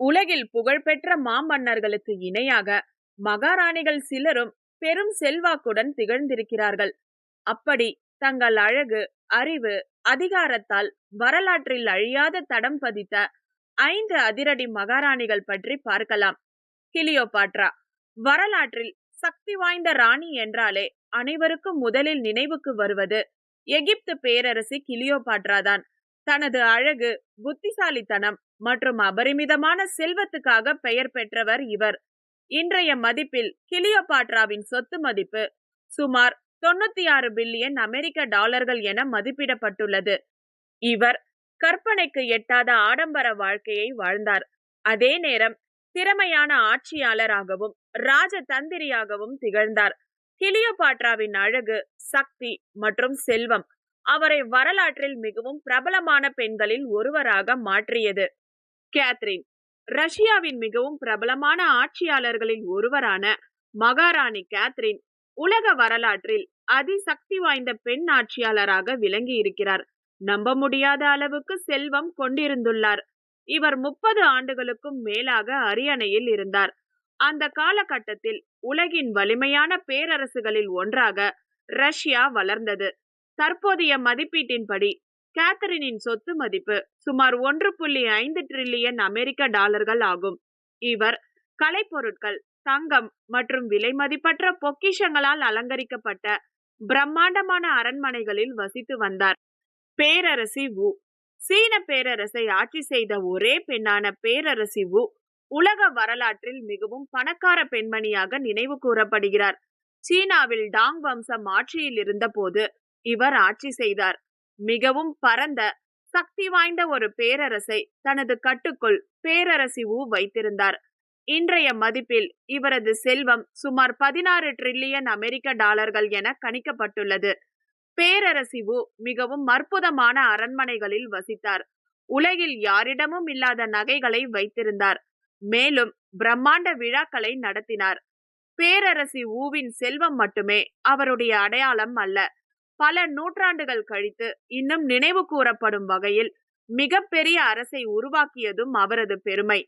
உலகில் புகழ்பெற்ற மாமன்னர்களுக்கு இணையாக மகாராணிகள் சிலரும் பெரும் செல்வாக்குடன் திகழ்ந்திருக்கிறார்கள். அப்படி தங்கள் அழகு அறிவு அதிகாரத்தால் வரலாற்றில் அழியாத தடம் பதித்த ஐந்து அதிரடி மகாராணிகள் பற்றி பார்க்கலாம். கிளியோபாட்ரா வரலாற்றில் சக்தி வாய்ந்த ராணி என்றாலே அனைவருக்கும் முதலில் நினைவுக்கு வருவது எகிப்து பேரரசி கிளியோபாட்ரா தான் தனது அழகு புத்திசாலித்தனம் மற்றும் அபரிமிதமான செல்வத்துக்காக பெயர் பெற்றவர் இவர். இன்றைய மதிப்பில் கிளியோபாட்ராவின் சொத்து மதிப்பு சுமார் தொண்ணூத்தி ஆறு பில்லியன் அமெரிக்க டாலர்கள் என மதிப்பிடப்பட்டுள்ளது. இவர் கற்பனைக்கு எட்டாத ஆடம்பர வாழ்க்கையை வாழ்ந்தார். அதே நேரம் திறமையான ஆட்சியாளராகவும் ராஜதந்திரியாகவும் திகழ்ந்தார். கிளியோபாட்ராவின் அழகு சக்தி மற்றும் செல்வம் அவரை வரலாற்றில் மிகவும் பிரபலமான பெண்களில் ஒருவராக மாற்றியது. கேத்ரின். ரஷ்யாவின் மிகவும் பிரபலமான ஆட்சியாளர்களில் ஒருவரான மகாராணி கேத்ரின் உலக வரலாற்றில் அதிசக்தி வாய்ந்த பெண் ஆட்சியாளராக விளங்கி இருக்கிறார் நம்ப முடியாத அளவுக்கு செல்வம் கொண்டிருந்துள்ளார். இவர் முப்பது ஆண்டுகளுக்கும் மேலாக அரியணையில் இருந்தார். அந்த காலகட்டத்தில் உலகின் வலிமையான பேரரசுகளில் ஒன்றாக ரஷ்யா வளர்ந்தது. தற்போதைய மதிப்பீட்டின்படி கேத்தரினின் சொத்து மதிப்பு சுமார் ஒன்று புள்ளி ஐந்து டிரில்லியன் அமெரிக்க டாலர்கள் ஆகும். இவர் கலைப்பொருட்கள் தங்கம் மற்றும் விலை மதிப்பற்ற பொக்கிஷங்களால் அலங்கரிக்கப்பட்ட பிரம்மாண்டமான அரண்மனைகளில் வசித்து வந்தார். பேரரசி வு. சீன பேரரசை ஆட்சி செய்த ஒரே பெண்ணான பேரரசி வு உலக வரலாற்றில் மிகவும் பணக்கார பெண்மணியாக நினைவு கூறப்படுகிறார். சீனாவில் டாங் வம்சம் ஆட்சியில் இருந்தபோது இவர் ஆட்சி செய்தார். மிகவும் பரந்த சக்தி வாய்ந்த ஒரு பேரரசை தனது கட்டுக்குள் பேரரசி ஊ வைத்திருந்தார். இன்றைய மதிப்பில் இவரது செல்வம் சுமார் பதினாறு டிரில்லியன் அமெரிக்க டாலர்கள் என கணிக்கப்பட்டுள்ளது. பேரரசி ஊ மிகவும் அற்புதமான அரண்மனைகளில் வசித்தார். உலகில் யாரிடமும் இல்லாத நகைகளை வைத்திருந்தார். மேலும் பிரம்மாண்ட விழாக்களை நடத்தினார். பேரரசி ஊவின் செல்வம் மட்டுமே அவருடைய அடையாளம் அல்ல. பல நூற்றாண்டுகள் கழித்து இன்னும் நினைவு கூறப்படும் வகையில் மிகப்பெரிய அரசை உருவாக்கியதும் அவரது பெருமை.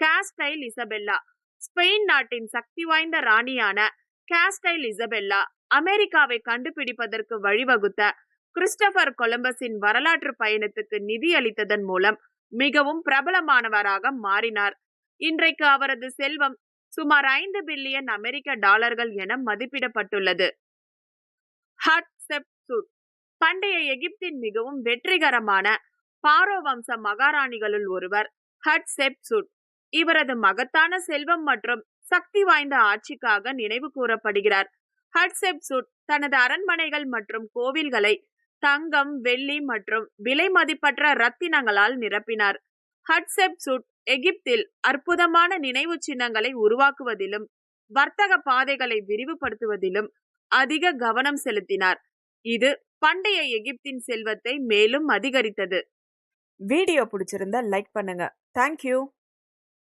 காஸ்டைல் இசபெல்லா ஸ்பெயின் நாட்டின் சக்தி வாய்ந்த ராணியான காஸ்டைல் இசபெல்லா அமெரிக்காவை கண்டுபிடிப்பதற்கு வழிவகுத்த கிறிஸ்டபர் கொலம்பஸின் வரலாற்று பயணத்துக்கு நிதியளித்ததன் மூலம் மிகவும் பிரபலமானவராக மாறினார். இன்றைக்கு அவரது செல்வம் சுமார் ஐந்து பில்லியன் அமெரிக்க டாலர்கள் என மதிப்பிடப்பட்டுள்ளது. ஹட் பண்டைய எகிப்தின் மிகவும் வெற்றிகரமான பாரோ வம்ச மகாராணிகளுள் ஒருவர் ஹட் செப்சுட் இவரது மகத்தான செல்வம் மற்றும் சக்தி வாய்ந்த ஆட்சிக்காக நினைவு கூறப்படுகிறார். ஹட்செப்சுட் தனது அரண்மனைகள் மற்றும் கோவில்களை தங்கம் வெள்ளி மற்றும் விலை மதிப்பற்ற ரத்தினங்களால் நிரப்பினார். ஹட்செப்சுட் எகிப்தில் அற்புதமான நினைவு சின்னங்களை உருவாக்குவதிலும் வர்த்தக பாதைகளை விரிவுபடுத்துவதிலும் அதிக கவனம் செலுத்தினார். இது பண்டைய எகிப்தின் செல்வத்தை மேலும் அதிகரித்தது. வீடியோ பிடிச்சிருந்தா லைக் பண்ணுங்க. தேங்க்யூ